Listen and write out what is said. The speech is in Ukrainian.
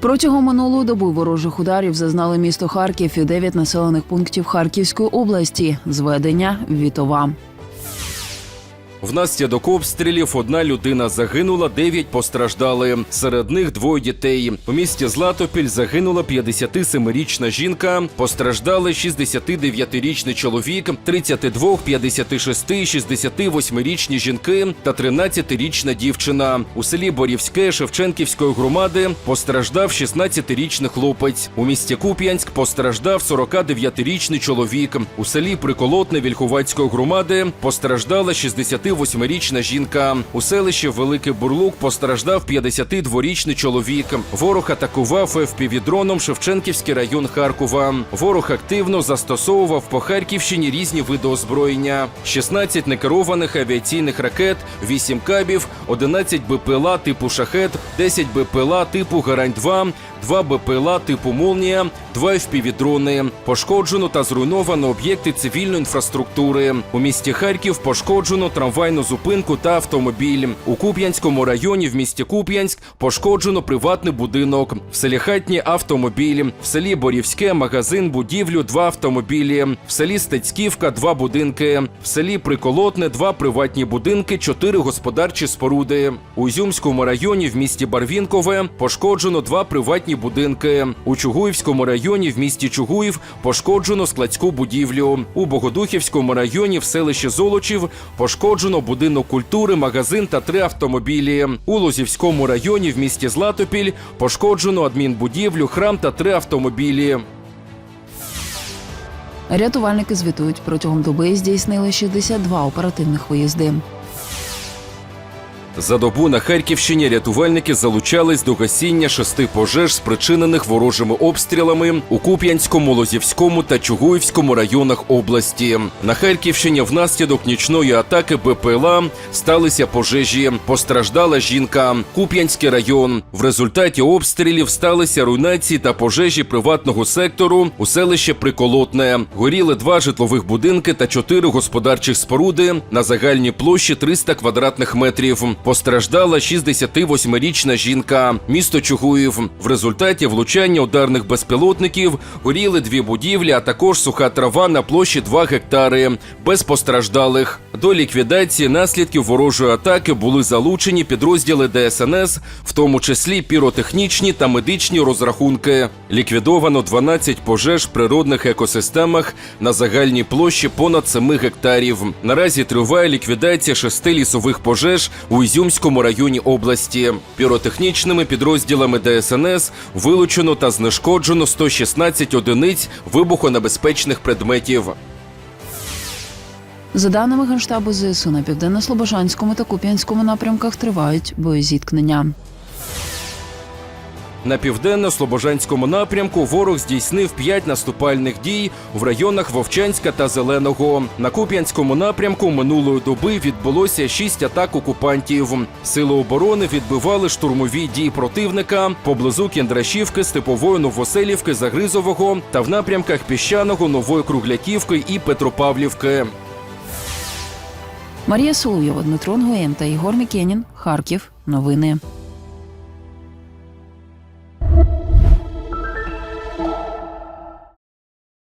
Протягом минулої доби ворожих ударів зазнали місто Харків і 9 населених пунктів Харківської області. Зведення Вітова. Внаслідок обстрілів одна людина загинула, дев'ять постраждали. Серед них двоє дітей. У місті Златопіль загинула 57-річна жінка, постраждали 69-річний чоловік, 32, 56, 68-річні жінки та 13-річна дівчина. У селі Борівське Шевченківської громади постраждав 16-річний хлопець. У місті Куп'янськ постраждав 49-річний чоловік. У селі Приколотне Вільховацької громади постраждала 68-річна жінка. У селищі Великий Бурлук постраждав 52-річний чоловік. Ворог атакував ФПВ-дроном Шевченківський район Харкова. Ворог активно застосовував по Харківщині різні види озброєння: 16 некерованих авіаційних ракет, 8 кабів, 11 БПЛА типу Шахет, 10 БПЛА типу Гарань-2, 2 БПЛА типу Молнія, 2 FPV-дрони. Пошкоджено та зруйновано об'єкти цивільної інфраструктури. У місті Харків пошкоджено трамвайну зупинку та автомобіль. У Куп'янському районі в місті Куп'янськ пошкоджено приватний будинок. В селі Хатні автомобіль. В селі Борівське магазин, будівлю, два автомобілі. В селі Стецьківка два будинки. В селі Приколотне два приватні будинки, чотири господарчі споруди. У Ізюмському районі в місті Барвінкове пошкоджено два приватні будинки. У Чугуївському районі в місті Чугуїв пошкоджено складську будівлю. У Богодухівському районі в селищі Золочів пошкоджено будинок культури, магазин та три автомобілі. У Лозівському районі в місті Златопіль пошкоджено адмінбудівлю, храм та три автомобілі. Рятувальники звітують протягом доби здійснили 62 оперативних виїзди. За добу на Харківщині рятувальники залучались до гасіння шести пожеж, спричинених ворожими обстрілами у Куп'янському, Лозівському та Чугуївському районах області. На Харківщині внаслідок нічної атаки БПЛА сталися пожежі. Постраждала жінка. Куп'янський район. В результаті обстрілів сталися руйнації та пожежі приватного сектору у селище Приколотне. Горіли два житлових будинки та чотири господарчих споруди на загальній площі 300 квадратних метрів. Постраждала 68-річна жінка. Місто Чугуїв. В результаті влучання ударних безпілотників горіли дві будівлі, а також суха трава на площі 2 гектари. Без постраждалих. До ліквідації наслідків ворожої атаки були залучені підрозділи ДСНС, в тому числі піротехнічні та медичні розрахунки. Ліквідовано 12 пожеж в природних екосистемах на загальній площі понад 7 гектарів. Наразі триває ліквідація шести лісових пожеж у Ізюмському районі області. Піротехнічними підрозділами ДСНС вилучено та знешкоджено 116 одиниць вибухонебезпечних предметів. За даними Генштабу ЗСУ на південно-слобожанському та Куп'янському напрямках тривають боєзіткнення. На південно-слобожанському напрямку ворог здійснив п'ять наступальних дій в районах Вовчанська та Зеленого. На Куп'янському напрямку минулої доби відбулося шість атак окупантів. Сили оборони відбивали штурмові дії противника поблизу Кіндрашівки, Степової Новоселівки, Загризового та в напрямках Піщаного, Нової Кругляківки і Петропавлівки. Марія Соловйова, Дмитро Нгоєн та Ігор Мікенін. Харків. Новини.